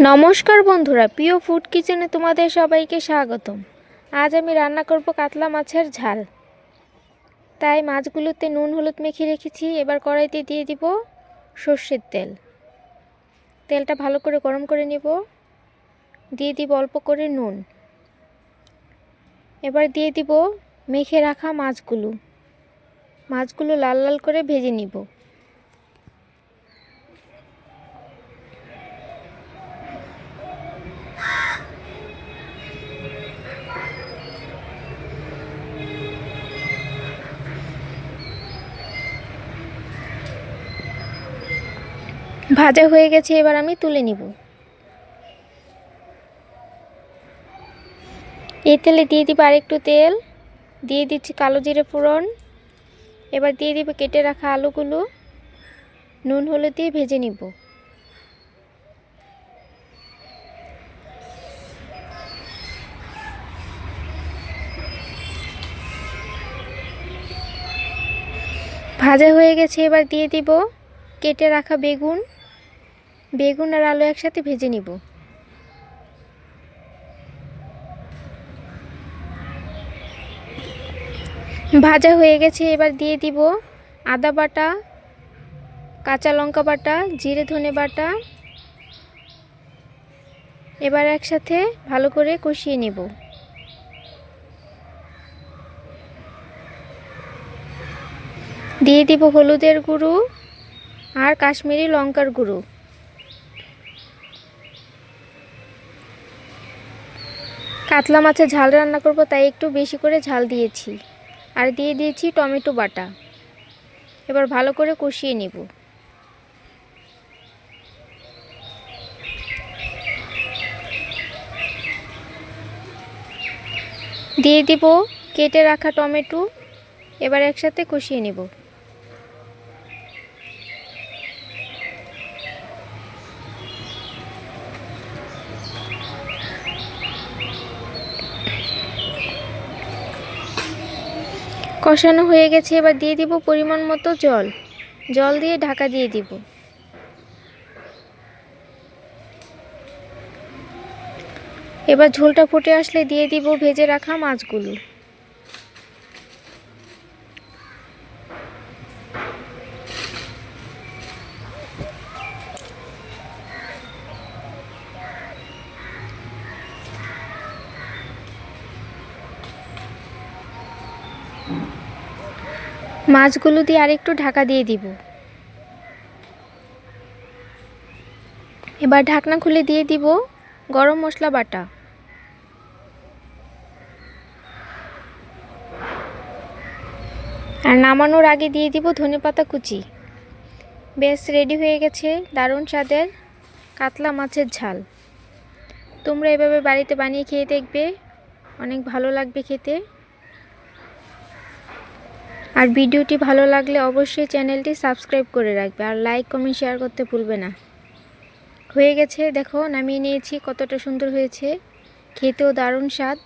নমস্কার বন্ধুরা, প্রিয় ফুড কিচেনে তোমাদের সবাইকে স্বাগতম। আজ আমি রান্না করব কাতলা মাছের ঝাল। তাই মাছগুলোতে নুন, হলুদ মেখে রেখেছি। এবার কড়াইতে দিয়ে দিব সর্ষের তেল। তেলটা ভালো করে গরম করে নেব। দিয়ে দিব অল্প করে নুন। এবার দিয়ে দিব মেখে রাখা মাছগুলো। মাছগুলো লাল লাল করে ভেজে নিব। ভাজা হয়ে গেছে, এবার আমি তুলে নিব। এই তেলে দিয়ে দিব আরেকটু তেল। দিয়ে দিচ্ছি কালো জিরে ফোড়ন। এবার দিয়ে দিব কেটে রাখা আলুগুলো। নুন হলুদ দিয়ে ভেজে নিব। ভাজা হয়ে গেছে, এবার দিয়ে দিব কেটে রাখা বেগুন। বেগুন আর আলু একসাথে ভেজে নিব। ভাজা হয়ে গেছে, এবার দিয়ে দিব আদা বাটা, কাঁচা লঙ্কা বাটা, জিরে ধনে বাটা। এবার একসাথে ভালো করে কষিয়ে নেব। দিয়ে দিব হলুদের গুঁড়ো আর কাশ্মীরি লঙ্কার গুঁড়ো। কাতলা মাছের ঝাল রান্না করব, তাই একটু বেশি করে ঝাল দিয়েছি। আর দিয়ে দিয়েছি টমেটো বাটা। এবার ভালো করে কষিয়ে নেব। দিয়ে দিব কেটে রাখা টমেটো। এবার একসাথে কষিয়ে নেব। কষানো হয়ে গেছে, এবার দিয়ে দিব পরিমাণ মতো জল। জল দিয়ে ঢাকা দিয়ে দিব। এবার ঝোলটা ফুটে আসলে দিয়ে দিব ভেজে রাখা মাছগুলো। মাছগুলো দিয়ে আরেকটু ঢাকা দিয়ে দিব। এবার ঢাকনা খুলে দিয়ে দিব গরম মশলা বাটা। আর নামানোর আগে দিয়ে দিব ধনেপাতা কুচি। বেশ রেডি হয়ে গেছে, দারুণ স্বাদের কাতলা মাছের ঝাল। তোমরা এভাবে বাড়িতে বানিয়ে খেয়ে দেখবে, অনেক ভালো লাগবে খেতে। আর ভিডিওটি ভালো লাগলে অবশ্যই চ্যানেলটি সাবস্ক্রাইব করে রাখবে আর লাইক, কমেন্ট, শেয়ার করতে ভুলবে না। হয়ে গেছে দেখো নামিয়ে নিয়েছি কতটা সুন্দর হয়েছে। খেতেও দারুণ স্বাদ।